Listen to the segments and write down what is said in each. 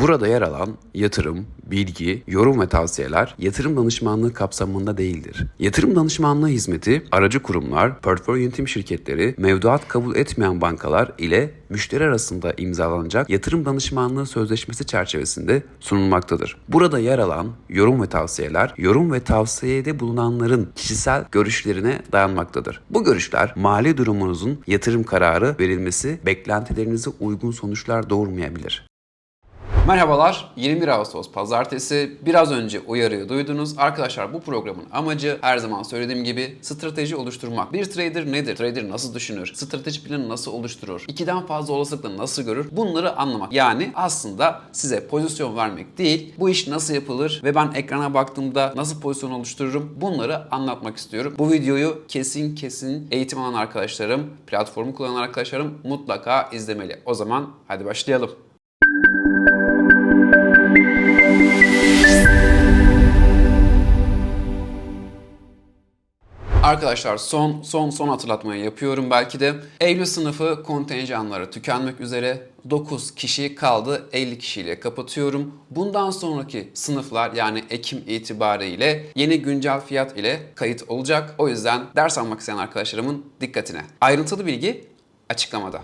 Burada yer alan yatırım, bilgi, yorum ve tavsiyeler yatırım danışmanlığı kapsamında değildir. Yatırım danışmanlığı hizmeti aracı kurumlar, portföy yönetim şirketleri, mevduat kabul etmeyen bankalar ile müşteri arasında imzalanacak yatırım danışmanlığı sözleşmesi çerçevesinde sunulmaktadır. Burada yer alan yorum ve tavsiyeler, yorum ve tavsiyede bulunanların kişisel görüşlerine dayanmaktadır. Bu görüşler mali durumunuzun yatırım kararı verilmesi beklentilerinize uygun sonuçlar doğurmayabilir. Merhabalar. 21 Ağustos Pazartesi. Biraz önce uyarıyı duydunuz. Arkadaşlar bu programın amacı her zaman söylediğim gibi strateji oluşturmak. Bir trader nedir? Trader nasıl düşünür? Strateji planı nasıl oluşturur? İkiden fazla olasılıkla nasıl görür? Bunları anlamak. Yani aslında size pozisyon vermek değil, bu iş nasıl yapılır ve ben ekrana baktığımda nasıl pozisyon oluştururum? Bunları anlatmak istiyorum. Bu videoyu kesin kesin eğitim alan arkadaşlarım, platformu kullanan arkadaşlarım mutlaka izlemeli. O zaman hadi başlayalım. Arkadaşlar son son son hatırlatmayı yapıyorum belki de. Eylül sınıfı kontenjanları tükenmek üzere 9 kişi kaldı 50 kişiyle kapatıyorum. Bundan sonraki sınıflar yani Ekim itibariyle yeni güncel fiyat ile kayıt olacak. O yüzden ders almak isteyen arkadaşlarımın dikkatine. Ayrıntılı bilgi açıklamada.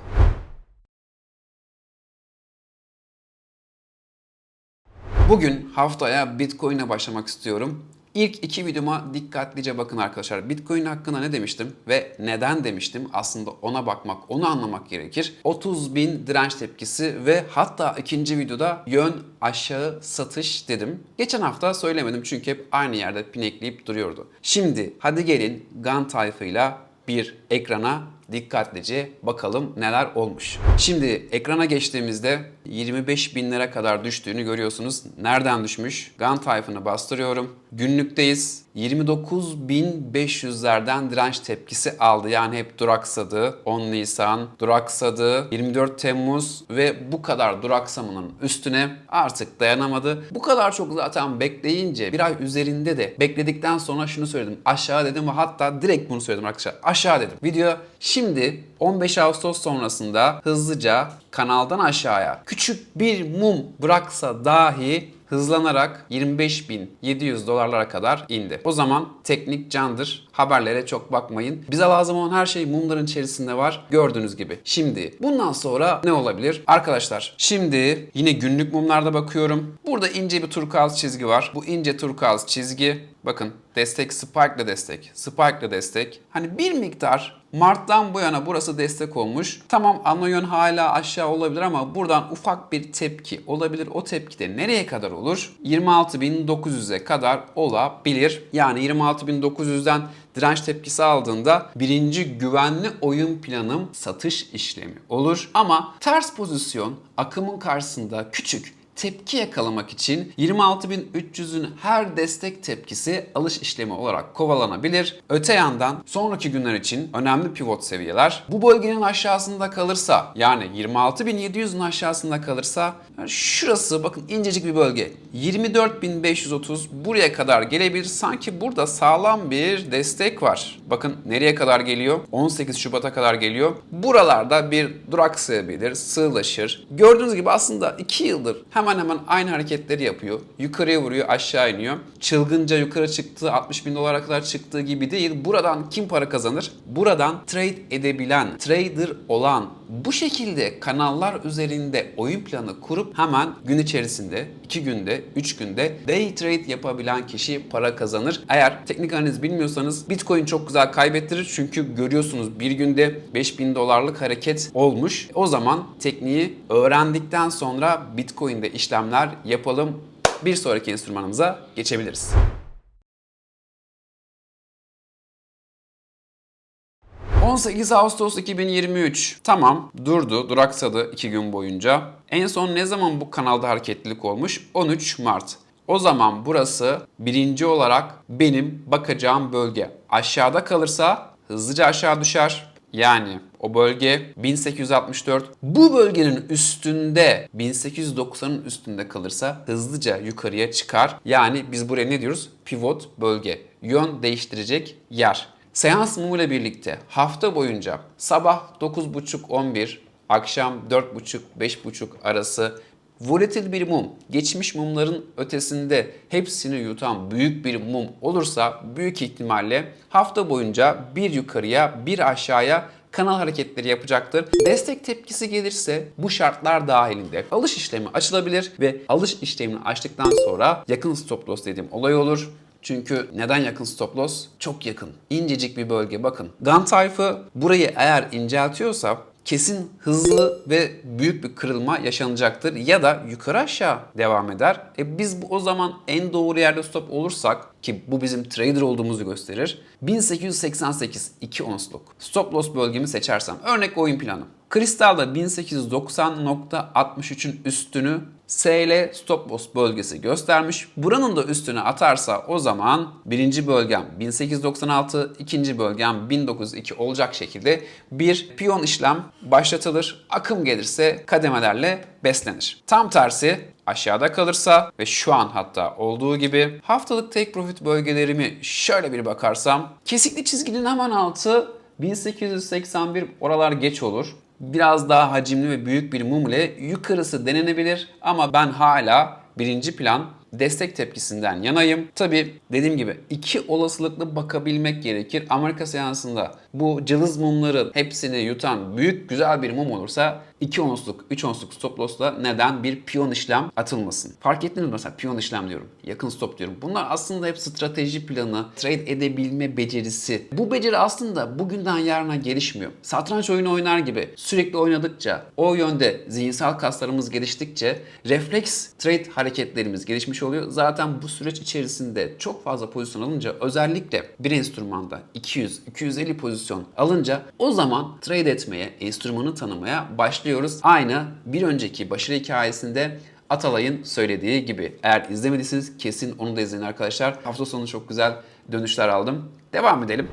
Bugün haftaya Bitcoin'e başlamak istiyorum. İlk iki videoma dikkatlice bakın arkadaşlar. Bitcoin hakkında ne demiştim ve neden demiştim? Aslında ona bakmak, onu anlamak gerekir. 30 bin direnç tepkisi ve hatta ikinci videoda yön aşağı satış dedim. Geçen hafta söylemedim çünkü hep aynı yerde pinekleyip duruyordu. Şimdi hadi gelin GAN tayfıyla bir ekrana dikkatlice bakalım neler olmuş. Şimdi ekrana geçtiğimizde 25 binlere kadar düştüğünü görüyorsunuz. Nereden düşmüş? GAN tayfını bastırıyorum. Günlükteyiz. 29.500'lerden direnç tepkisi aldı. Yani hep duraksadı. 10 Nisan duraksadı. 24 Temmuz ve bu kadar duraksamanın üstüne artık dayanamadı. Bu kadar çok zaten bekleyince bir ay üzerinde de bekledikten sonra şunu söyledim. Aşağı dedim ve hatta direkt bunu söyledim arkadaşlar. Aşağı dedim. Video şimdi 15 Ağustos sonrasında hızlıca kanaldan aşağıya küçük bir mum bıraksa dahi hızlanarak 25.700 dolarlara kadar indi. O zaman teknik candır. Haberlere çok bakmayın. Bize lazım olan her şey mumların içerisinde var. Gördüğünüz gibi. Şimdi bundan sonra ne olabilir? Arkadaşlar şimdi yine günlük mumlarda bakıyorum. Burada ince bir turkuaz çizgi var. Bu ince turkuaz çizgi bakın destek spike ile destek. Spike ile destek. Hani bir miktar Mart'tan bu yana burası destek olmuş. Tamam ana hala aşağı olabilir ama buradan ufak bir tepki olabilir. O tepki de nereye kadar olur? 26.900'e kadar olabilir. Yani 26.900'den direnç tepkisi aldığında birinci güvenli oyun planım satış işlemi olur. Ama ters pozisyon akımın karşısında küçük tepki yakalamak için 26.300'ün her destek tepkisi alış işlemi olarak kovalanabilir. Öte yandan sonraki günler için önemli pivot seviyeler bu bölgenin aşağısında kalırsa yani 26.700'ün aşağısında kalırsa şurası bakın incecik bir bölge 24.530 buraya kadar gelebilir. Sanki burada sağlam bir destek var. Bakın nereye kadar geliyor? 18 Şubat'a kadar geliyor. Buralarda bir duraksayabilir, sığlaşır. Gördüğünüz gibi aslında 2 yıldır hemen hemen aynı hareketleri yapıyor. Yukarıya vuruyor, aşağı iniyor. Çılgınca yukarı çıktığı 60 bin dolara kadar çıktığı gibi değil. Buradan kim para kazanır? Buradan trade edebilen, trader olan, bu şekilde kanallar üzerinde oyun planı kurup hemen gün içerisinde, 2 günde, 3 günde day trade yapabilen kişi para kazanır. Eğer teknik analiz bilmiyorsanız Bitcoin çok güzel kaybettirir çünkü görüyorsunuz bir günde 5000 dolarlık hareket olmuş. O zaman tekniği öğrendikten sonra Bitcoin'de işlemler yapalım. Bir sonraki enstrümanımıza geçebiliriz. 18 Ağustos 2023. Tamam durdu, duraksadı 2 gün boyunca. En son ne zaman bu kanalda hareketlilik olmuş? 13 Mart. O zaman burası birinci olarak benim bakacağım bölge. Aşağıda kalırsa hızlıca aşağı düşer. Yani o bölge 1864. Bu bölgenin üstünde 1890'ın üstünde kalırsa hızlıca yukarıya çıkar. Yani biz buraya ne diyoruz? Pivot bölge. Yön değiştirecek yer. Seans mumuyla birlikte hafta boyunca sabah 9.30-11, akşam 4.30-5.30 arası volatil bir mum, geçmiş mumların ötesinde hepsini yutan büyük bir mum olursa büyük ihtimalle hafta boyunca bir yukarıya bir aşağıya kanal hareketleri yapacaktır. Destek tepkisi gelirse bu şartlar dahilinde alış işlemi açılabilir ve alış işlemini açtıktan sonra yakın stop loss dediğim olay olur. Çünkü neden yakın stop loss? Çok yakın. İncecik bir bölge bakın. Gun tayfı burayı eğer inceltiyorsa kesin hızlı ve büyük bir kırılma yaşanacaktır ya da yukarı aşağı devam eder. E biz o zaman en doğru yerde stop olursak ki bu bizim trader olduğumuzu gösterir. 1888 2 onsluk stop loss bölgemi seçersem örnek oyun planı. Kristal'da 1890.63'ün üstünü SL stop loss bölgesi göstermiş. Buranın da üstüne atarsa o zaman birinci bölgem 1896, ikinci bölgem 1902 olacak şekilde bir piyon işlem başlatılır. Akım gelirse kademelerle beslenir. Tam tersi aşağıda kalırsa ve şu an hatta olduğu gibi haftalık take profit bölgelerimi şöyle bir bakarsam kesikli çizginin hemen altı 1881 oralar geç olur. Biraz daha hacimli ve büyük bir mum ile yukarısı denenebilir ama ben hala birinci plan destek tepkisinden yanayım. Tabi dediğim gibi iki olasılıklı bakabilmek gerekir. Amerika seansında bu cılız mumları hepsini yutan büyük güzel bir mum olursa 2 onsluk, 3 onsluk stop loss'la neden bir piyon işlem atılmasın? Fark ettiniz mi? mesela piyon işlem diyorum, yakın stop diyorum. Bunlar aslında hep strateji planı, trade edebilme becerisi. Bu beceri aslında bugünden yarına gelişmiyor. Satranç oyunu oynar gibi sürekli oynadıkça, o yönde zihinsel kaslarımız geliştikçe refleks trade hareketlerimiz gelişmiş oluyor. Zaten bu süreç içerisinde çok fazla pozisyon alınca özellikle bir enstrümanda 200-250 pozisyon alınca o zaman trade etmeye, enstrümanı tanımaya başlıyoruz. Aynı bir önceki başarı hikayesinde Atalay'ın söylediği gibi. Eğer izlemediyseniz kesin onu da izleyin arkadaşlar. Hafta sonu çok güzel dönüşler aldım. Devam edelim.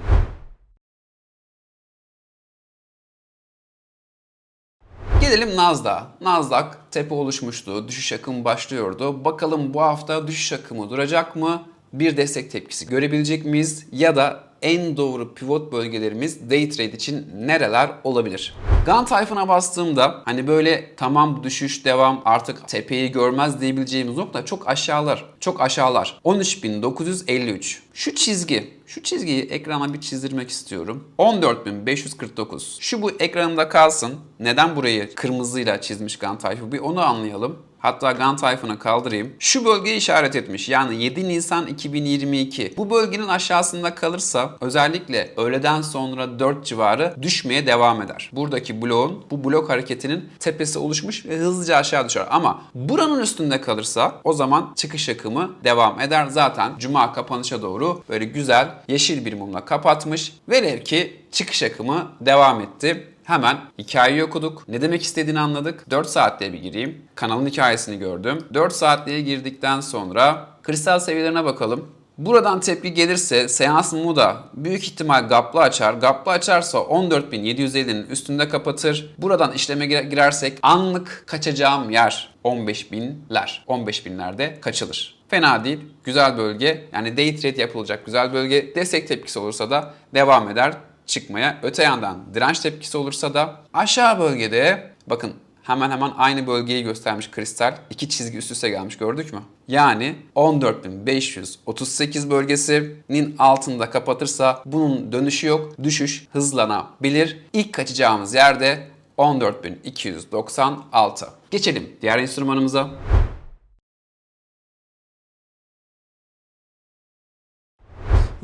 Gelelim Nasdaq'a. Nasdaq tepe oluşmuştu, düşüş akımı başlıyordu. Bakalım bu hafta düşüş akımı duracak mı? Bir destek tepkisi görebilecek miyiz? Ya da en doğru pivot bölgelerimiz day trade için nereler olabilir? Gun tayfına bastığımda hani böyle tamam düşüş devam artık tepeyi görmez diyebileceğimiz nokta çok aşağılar. Çok aşağılar. 13.953. Şu çizgi şu çizgiyi ekrana bir çizdirmek istiyorum. 14.549. Şu bu ekranımda kalsın. Neden burayı kırmızıyla çizmiş Gun tayfı bir onu anlayalım. Hatta Gun tayfını kaldırayım. Şu bölgeyi işaret etmiş. Yani 7 Nisan 2022. Bu bölgenin aşağısında kalırsa özellikle öğleden sonra 4 civarı düşmeye devam eder. Buradaki bloğun, bu blok hareketinin tepesi oluşmuş ve hızlıca aşağı düşer. Ama buranın üstünde kalırsa o zaman çıkış akımı devam eder. Zaten cuma kapanışa doğru böyle güzel yeşil bir mumla kapatmış. Velev ki çıkış akımı devam etti. Hemen hikayeyi okuduk. Ne demek istediğini anladık. 4 saatte bir gireyim. Kanalın hikayesini gördüm. 4 saatliğe girdikten sonra kristal seviyelerine bakalım. Buradan tepki gelirse seans muda büyük ihtimal gaplı açar. Gaplı açarsa 14.750'nin üstünde kapatır. Buradan işleme girersek anlık kaçacağım yer 15.000'ler. 15.000'lerde kaçılır. Fena değil. Güzel bölge. Yani day trade yapılacak güzel bölge. Destek tepkisi olursa da devam eder çıkmaya. Öte yandan direnç tepkisi olursa da aşağı bölgede bakın hemen hemen aynı bölgeyi göstermiş kristal. İki çizgi üst üste gelmiş gördük mü? Yani 14.538 bölgesinin altında kapatırsa bunun dönüşü yok. Düşüş hızlanabilir. İlk kaçacağımız yerde 14.296. Geçelim diğer enstrümanımıza.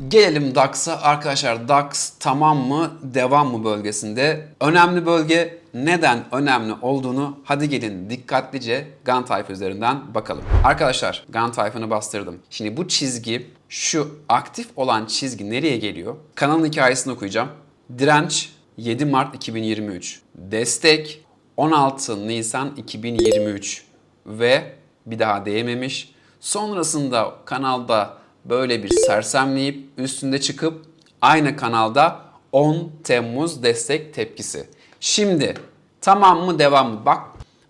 Gelelim DAX'a. Arkadaşlar DAX tamam mı devam mı bölgesinde. Önemli bölge neden önemli olduğunu hadi gelin dikkatlice Gun Type üzerinden bakalım. Arkadaşlar Gun Type'ını bastırdım. Şimdi bu çizgi şu aktif olan çizgi nereye geliyor? Kanalın hikayesini okuyacağım. Direnç 7 Mart 2023. Destek 16 Nisan 2023 ve bir daha değmemiş. Sonrasında kanalda böyle bir sersemleyip üstünde çıkıp aynı kanalda 10 Temmuz destek tepkisi. Şimdi tamam mı devam mı? Bak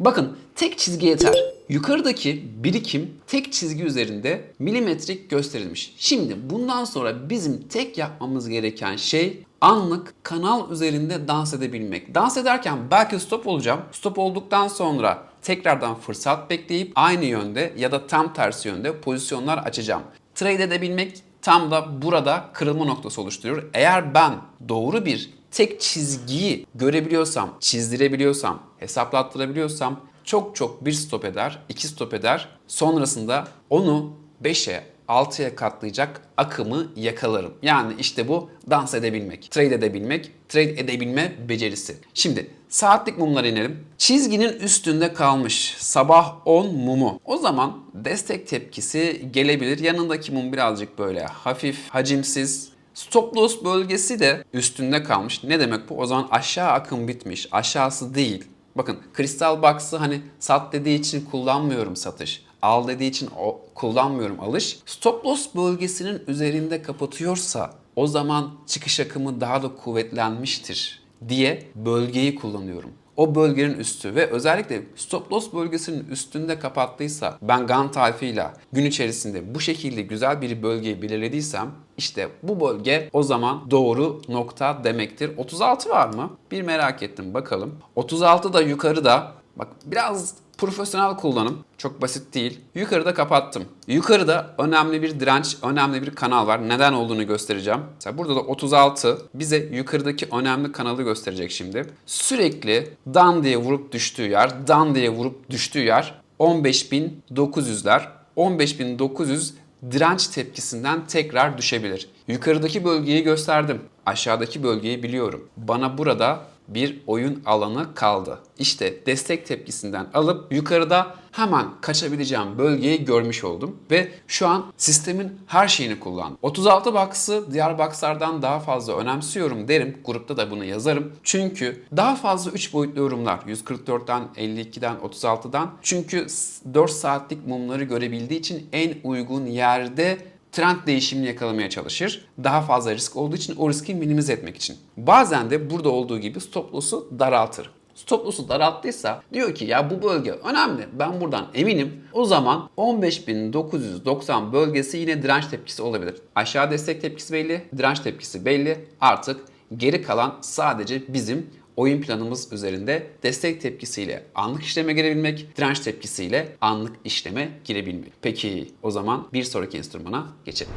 bakın tek çizgi yeter. Yukarıdaki birikim tek çizgi üzerinde milimetrik gösterilmiş. Şimdi bundan sonra bizim tek yapmamız gereken şey anlık kanal üzerinde dans edebilmek. Dans ederken belki stop olacağım. Stop olduktan sonra tekrardan fırsat bekleyip aynı yönde ya da tam tersi yönde pozisyonlar açacağım. Trade edebilmek tam da burada kırılma noktası oluşturuyor. Eğer ben doğru bir tek çizgiyi görebiliyorsam, çizdirebiliyorsam, hesaplattırabiliyorsam çok çok bir stop eder, iki stop eder. Sonrasında onu 5'e 6'ya katlayacak akımı yakalarım. Yani işte bu dans edebilmek, trade edebilmek, trade edebilme becerisi. Şimdi saatlik mumlara inelim. Çizginin üstünde kalmış sabah 10 mumu. O zaman destek tepkisi gelebilir. Yanındaki mum birazcık böyle hafif, hacimsiz, Stop loss bölgesi de üstünde kalmış. Ne demek bu? O zaman aşağı akım bitmiş. Aşağısı değil. Bakın kristal box'ı hani sat dediği için kullanmıyorum satış. Al dediği için o, kullanmıyorum alış. Stop loss bölgesinin üzerinde kapatıyorsa o zaman çıkış akımı daha da kuvvetlenmiştir diye bölgeyi kullanıyorum. O bölgenin üstü ve özellikle stop loss bölgesinin üstünde kapattıysa ben GAN tayfıyla gün içerisinde bu şekilde güzel bir bölgeyi belirlediysem işte bu bölge o zaman doğru nokta demektir. 36 var mı? Bir merak ettim bakalım. 36 da yukarıda bak biraz profesyonel kullanım. Çok basit değil. Yukarıda kapattım. Yukarıda önemli bir direnç, önemli bir kanal var. Neden olduğunu göstereceğim. Mesela burada da 36 bize yukarıdaki önemli kanalı gösterecek şimdi. Sürekli dan diye vurup düştüğü yer, dan diye vurup düştüğü yer 15.900'ler. 15.900 direnç tepkisinden tekrar düşebilir. Yukarıdaki bölgeyi gösterdim. Aşağıdaki bölgeyi biliyorum. Bana burada bir oyun alanı kaldı. İşte destek tepkisinden alıp yukarıda hemen kaçabileceğim bölgeyi görmüş oldum ve şu an sistemin her şeyini kullandım. 36 box'ı diğer box'lardan daha fazla önemsiyorum derim. Grupta da bunu yazarım. Çünkü daha fazla 3 boyutlu yorumlar 144'ten 52'den 36'dan çünkü 4 saatlik mumları görebildiği için en uygun yerde trend değişimini yakalamaya çalışır. Daha fazla risk olduğu için o riski minimize etmek için. Bazen de burada olduğu gibi stop loss'u daraltır. Stop loss'u daralttıysa diyor ki ya bu bölge önemli. Ben buradan eminim. O zaman 15.990 bölgesi yine direnç tepkisi olabilir. Aşağı destek tepkisi belli, direnç tepkisi belli. Artık geri kalan sadece bizim oyun planımız üzerinde destek tepkisiyle anlık işleme girebilmek, direnç tepkisiyle anlık işleme girebilmek. Peki o zaman bir sonraki enstrümana geçelim.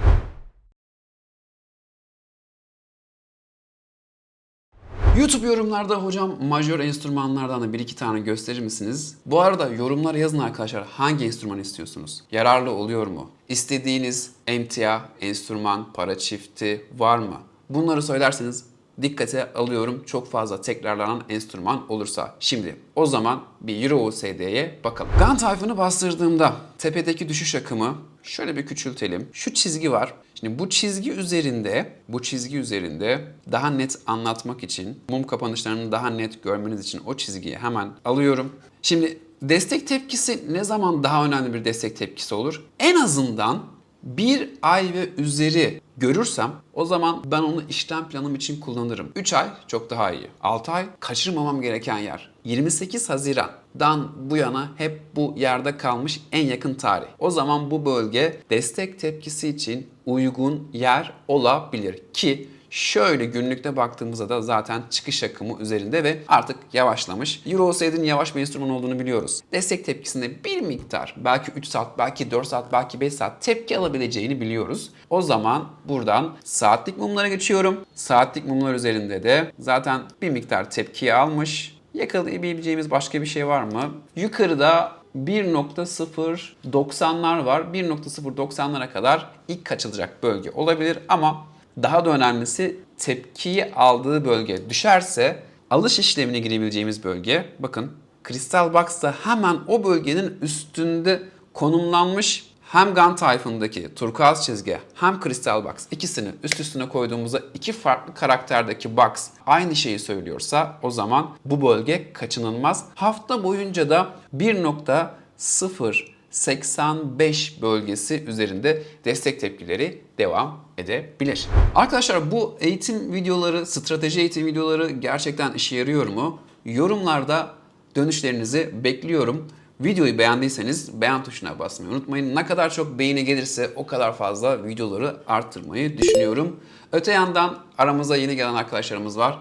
YouTube yorumlarda hocam majör enstrümanlardan da bir iki tane gösterir misiniz? Bu arada yorumlara yazın arkadaşlar hangi enstrüman istiyorsunuz? Yararlı oluyor mu? İstediğiniz emtia, enstrüman, para çifti var mı? Bunları söylerseniz dikkate alıyorum çok fazla tekrarlanan enstrüman olursa. Şimdi o zaman bir Euro USD'ye bakalım. GAN tayfını bastırdığımda tepedeki düşüş akımı şöyle bir küçültelim. Şu çizgi var. Şimdi bu çizgi üzerinde, bu çizgi üzerinde daha net anlatmak için, mum kapanışlarını daha net görmeniz için o çizgiyi hemen alıyorum. Şimdi destek tepkisi ne zaman daha önemli bir destek tepkisi olur? En azından bir ay ve üzeri görürsem o zaman ben onu işlem planım için kullanırım. 3 ay çok daha iyi. 6 ay kaçırmamam gereken yer. 28 Haziran'dan bu yana hep bu yerde kalmış en yakın tarih. O zaman bu bölge destek tepkisi için uygun yer olabilir ki Şöyle günlükte baktığımızda da zaten çıkış akımı üzerinde ve artık yavaşlamış. Euro USD'nin yavaş bir enstrüman olduğunu biliyoruz. Destek tepkisinde bir miktar belki 3 saat, belki 4 saat, belki 5 saat tepki alabileceğini biliyoruz. O zaman buradan saatlik mumlara geçiyorum. Saatlik mumlar üzerinde de zaten bir miktar tepkiyi almış. Yakalayabileceğimiz başka bir şey var mı? Yukarıda 1.090'lar var. 1.090'lara kadar ilk kaçılacak bölge olabilir ama daha da önemlisi tepkiyi aldığı bölge düşerse alış işlemine girebileceğimiz bölge bakın Crystal Box'ta hemen o bölgenin üstünde konumlanmış hem Gun Typhoon'daki turkuaz çizgi hem Crystal Box ikisini üst üstüne koyduğumuzda iki farklı karakterdeki box aynı şeyi söylüyorsa o zaman bu bölge kaçınılmaz. Hafta boyunca da 1.0 85 bölgesi üzerinde destek tepkileri devam edebilir. Arkadaşlar bu eğitim videoları, strateji eğitim videoları gerçekten işe yarıyor mu? Yorumlarda dönüşlerinizi bekliyorum. Videoyu beğendiyseniz beğen tuşuna basmayı unutmayın. Ne kadar çok beğeni gelirse o kadar fazla videoları arttırmayı düşünüyorum. Öte yandan aramıza yeni gelen arkadaşlarımız var.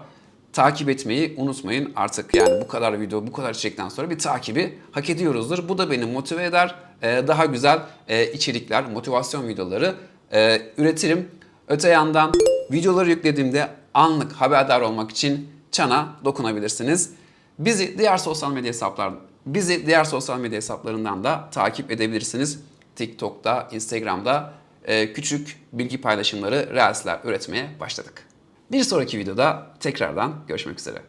Takip etmeyi unutmayın. Artık yani bu kadar video, bu kadar içerikten sonra bir takibi hak ediyoruzdur. Bu da beni motive eder. Ee, daha güzel e, içerikler, motivasyon videoları e, üretirim. Öte yandan videoları yüklediğimde anlık haberdar olmak için çana dokunabilirsiniz. Bizi diğer sosyal medya hesaplar bizi diğer sosyal medya hesaplarından da takip edebilirsiniz. TikTok'ta, Instagram'da e, küçük bilgi paylaşımları, reelsler üretmeye başladık. Bir sonraki videoda tekrardan görüşmek üzere.